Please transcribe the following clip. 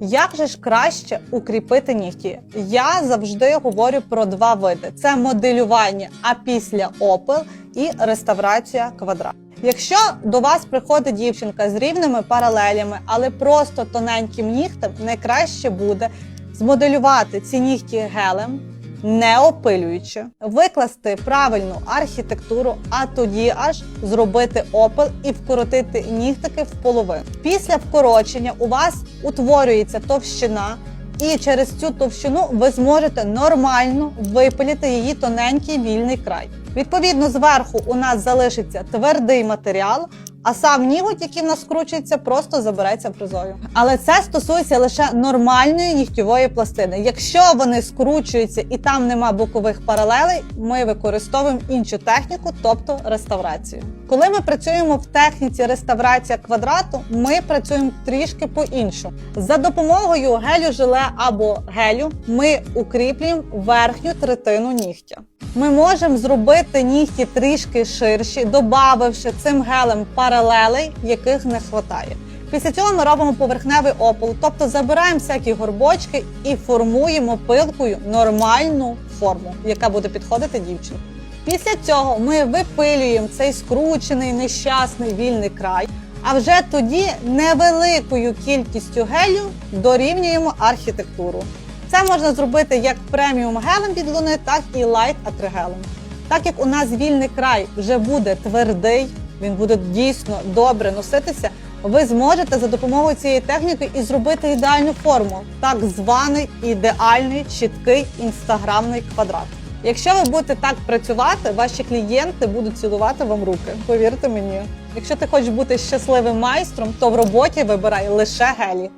Як же ж краще укріпити нігті? Я завжди говорю про два види: це моделювання, а після опил і реставрація квадрату. Якщо до вас приходить дівчинка з рівними паралелями, але просто тоненьким нігтем, найкраще буде змоделювати ці нігті гелем, не опилюючи, викласти правильну архітектуру, а тоді аж зробити опил і вкоротити нігтики в половину. Після вкорочення у вас утворюється товщина. І через цю товщину ви зможете нормально випилити її тоненький вільний край. Відповідно, зверху у нас залишиться твердий матеріал, а сам ніготь, який в нас скручується, просто забереться фрезою. Але це стосується лише нормальної нігтєвої пластини. Якщо вони скручуються і там нема бокових паралелей, ми використовуємо іншу техніку, тобто реставрацію. Коли ми працюємо в техніці реставрація квадрату, ми працюємо трішки по-іншому. За допомогою гелю желе або гелю ми укріплюємо верхню третину нігтя. Ми можемо зробити нігті трішки ширші, додавши цим гелем паралелей, яких не вистачає. Після цього ми робимо поверхневий опол, тобто забираємо всякі горбочки і формуємо пилкою нормальну форму, яка буде підходити дівчині. Після цього ми випилюємо цей скручений нещасний вільний край. А вже тоді невеликою кількістю гелю дорівнюємо архітектуру. Це можна зробити як преміум гелем від луни, так і лайт атригелем. Так як у нас вільний край вже буде твердий, він буде дійсно добре носитися. Ви зможете за допомогою цієї техніки і зробити ідеальну форму, так званий ідеальний чіткий інстаграмний квадрат. Якщо ви будете так працювати, ваші клієнти будуть цілувати вам руки. Повірте мені. Якщо ти хочеш бути щасливим майстром, то в роботі вибирай лише гелі.